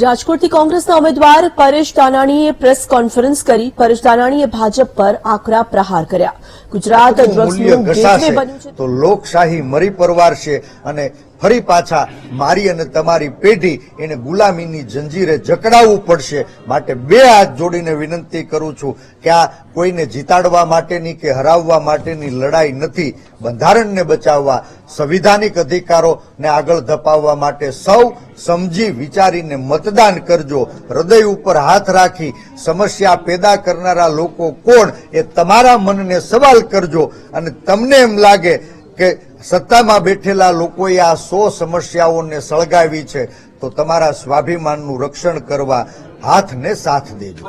રાજકોટથી કોંગ્રેસના ઉમેદવાર પરેશ દાનાણીએ પ્રેસ કોન્ફરન્સ કરી પરેશ દાનાણીએ ભાજપ પર આકરા પ્રહાર કર્યા. ગુજરાત ડ્રગ્સનું ગેટવે બન્યું છે. તો લોકશાહી મરી પરવાર છે અને ફરી પાછા મારી અને તમારી પેઢી એને ગુલામીની જંજીરે જકડાવવું પડશે માટે બે હાથ જોડીને વિનંતી કરું છું કે આ કોઈને જીતાડવા માટેની કે હરાવવા માટેની લડાઈ નથી, બંધારણને બચાવવા, સંવિધાનિક અધિકારોને આગળ ધપાવવા માટે સૌ સમજી વિચારીને મતદાન કરજો. હૃદય ઉપર હાથ રાખી સમસ્યા પેદા કરનારા લોકો કોણ એ તમારા મનને સવાલ કરજો અને તમને એમ લાગે કે સત્તામાં બેઠેલા લોકોએ આ સો સમસ્યાઓને સળગાવી છે, તો તમારા સ્વાભિમાનનું રક્ષણ કરવા હાથને સાથ દેજો.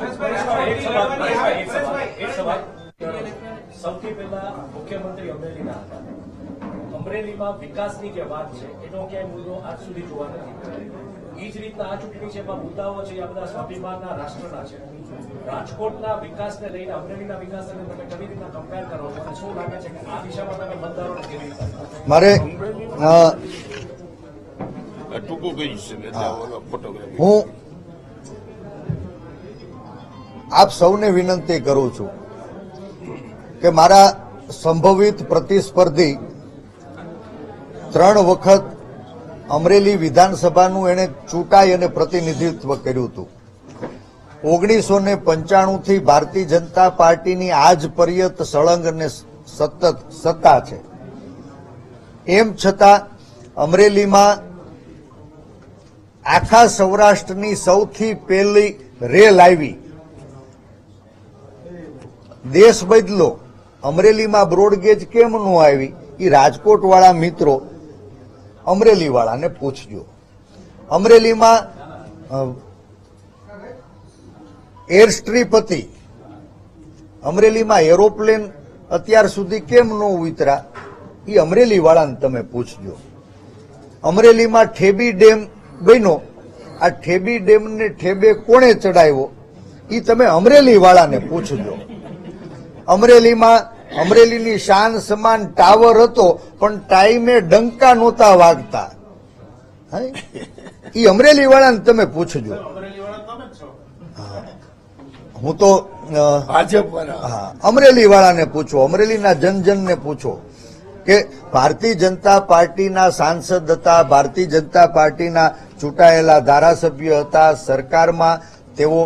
અમરેલીમાં વિકાસની જે વાત છે, એનો ક્યાંય મુદ્દો આજ સુધી જોવા નથી એ જ રીતના આ ચૂંટણી છે, એમાં મુદ્દાઓ છે આ બધા સ્વાભિમાનના રાષ્ટ્રના છે. રાજકોટના વિકાસને લઈને અમરેલીના વિકાસને તમે કેવી રીતના કમ્પેર કરો? છો અને શું લાગે છે કે આ દિશામાં તમે મતદારોને કેવી રીતે મારે હું આપ સૌને વિનંતી કરું છું કે મારા સંભવિત પ્રતિસ્પર્ધી ત્રણ વખત અમરેલી વિધાનસભાનું એણે ચૂંટાઈ અને પ્રતિનિધિત્વ કર્યું હતું. ઓગણીસો ને પંચાણું થી ભારતીય જનતા પાર્ટીની આજ પર્યત સળંગ અને સતત સત્તા છે. એમ છતાં અમરેલીમાં આખા સૌરાષ્ટ્રની સૌથી પહેલી રેલ આવી. દેશ બદલો. અમરેલીમાં બ્રોડગેજ કેમ ન આવી? એ રાજકોટ વાળા મિત્રો અમરેલીવાળાને પૂછજો. અમરેલીમાં એર સ્ટ્રીપ હતી. અમરેલીમાં એરોપ્લેન અત્યાર સુધી કેમ ન ઉતરા એ અમરેલી વાળાને તમે પૂછજો. અમરેલીમાં ઠેબી ડેમ બન્યો. આ ઠેબી ડેમને ઠેબે કોણે ચડાવ્યો એ તમે અમરેલી વાળાને પૂછજો. અમરેલીમાં અમરેલીની શાન સમાન ટાવર હતો, પણ ટાઈમે ડંકા નહોતા વાગતા. એ અમરેલી વાળાને તમે પૂછજો. હું તો ભાજપ અમરેલી વાળાને પૂછો અમરેલીના જનજનને પૂછો કે ભારતીય જનતા પાર્ટીના સાંસદ હતા ભારતીય જનતા પાર્ટીના ચૂંટાયેલા ધારાસભ્ય હતા સરકારમાં તેઓ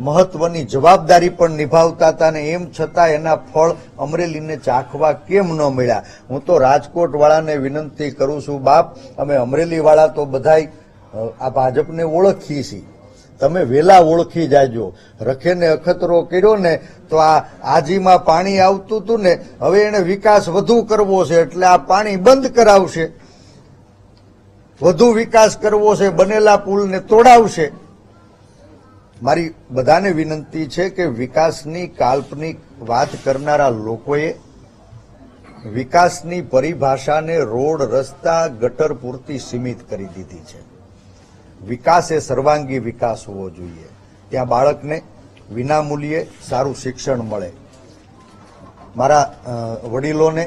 મહત્વની જવાબદારી પણ નિભાવતા હતા અને એમ છતાં એના ફળ અમરેલીને ચાખવા કેમ ન મળ્યા? હું તો રાજકોટ વાળાને વિનંતી કરું છું બાપ અમે અમરેલી વાળા તો બધાય આ ભાજપને ઓળખીએ છીએ. તમે વેલા ઓળખી જાજો રખેને અખતરો કર્યો ને તો આ આજીમાં પાણી આવતું હતું ને, હવે એને વિકાસ વધુ કરવો છે એટલે આ પાણી બંધ કરાવશે. વધુ વિકાસ કરવો છે, બનેલા પુલને તોડાવશે. મારી બધાને વિનંતી છે કે વિકાસની કાલ્પનિક વાત કરનારા લોકોએ વિકાસની પરિભાષાને રોડ, રસ્તા, ગટર પૂરતી સીમિત કરી દીધી છે. વિકાસ એ સર્વાંગી વિકાસ હોવો જોઈએ. ત્યાં બાળકને વિનામૂલ્યે સારું શિક્ષણ મળે. મારા વડીલોને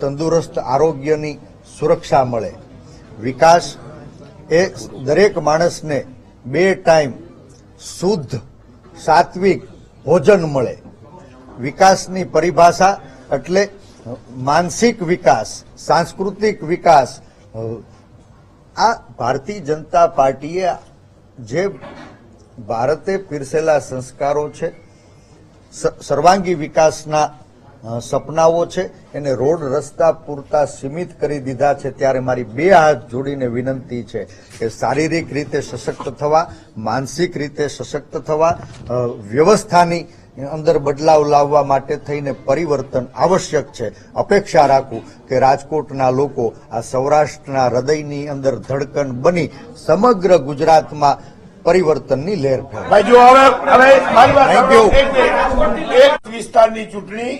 તંદુરસ્ત આરોગ્યની સુરક્ષા મળે. વિકાસ એ દરેક માણસને બે ટાઈમ શુદ્ધ, સાત્વિક ભોજન મળે. વિકાસની પરિભાષા એટલે માનસિક વિકાસ, સાંસ્કૃતિક વિકાસ આ ભારતીય જનતા પાર્ટીએ જે ભારતે પીરસેલા સંસ્કારો છે સર્વાંગી વિકાસના સપનાઓ છે, એને રોડ રસ્તા પૂરતા સીમિત કરી દીધા છે, ત્યારે મારી બે હાથ જોડીને વિનંતી છે કે શારીરિક રીતે સશક્ત થવા, માનસિક રીતે સશક્ત થવા વ્યવસ્થાની અંદર બદલાવ લાવવા માટે થઈને પરિવર્તન આવશ્યક છે. અપેક્ષા રાખું કે રાજકોટના લોકો આ સૌરાષ્ટ્રના હૃદયની અંદર ધડકન બની સમગ્ર ગુજરાતમાં પરિવર્તનની લહેર. એક વિસ્તારની ચૂંટણી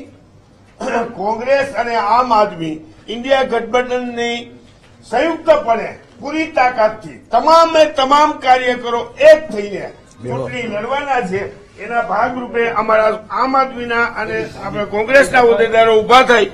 કોંગ્રેસ અને આમ આદમી ઇન્ડિયા ગઠબંધનની સંયુક્તપણે પૂરી તાકાતથી તમામે તમામ કાર્યકરો એક થઈને ચૂંટણી લડવાના છે એના ભાગરૂપે અમારા આમ આદમીના અને આપણે કોંગ્રેસના હોદ્દેદારો ઊભા થઈ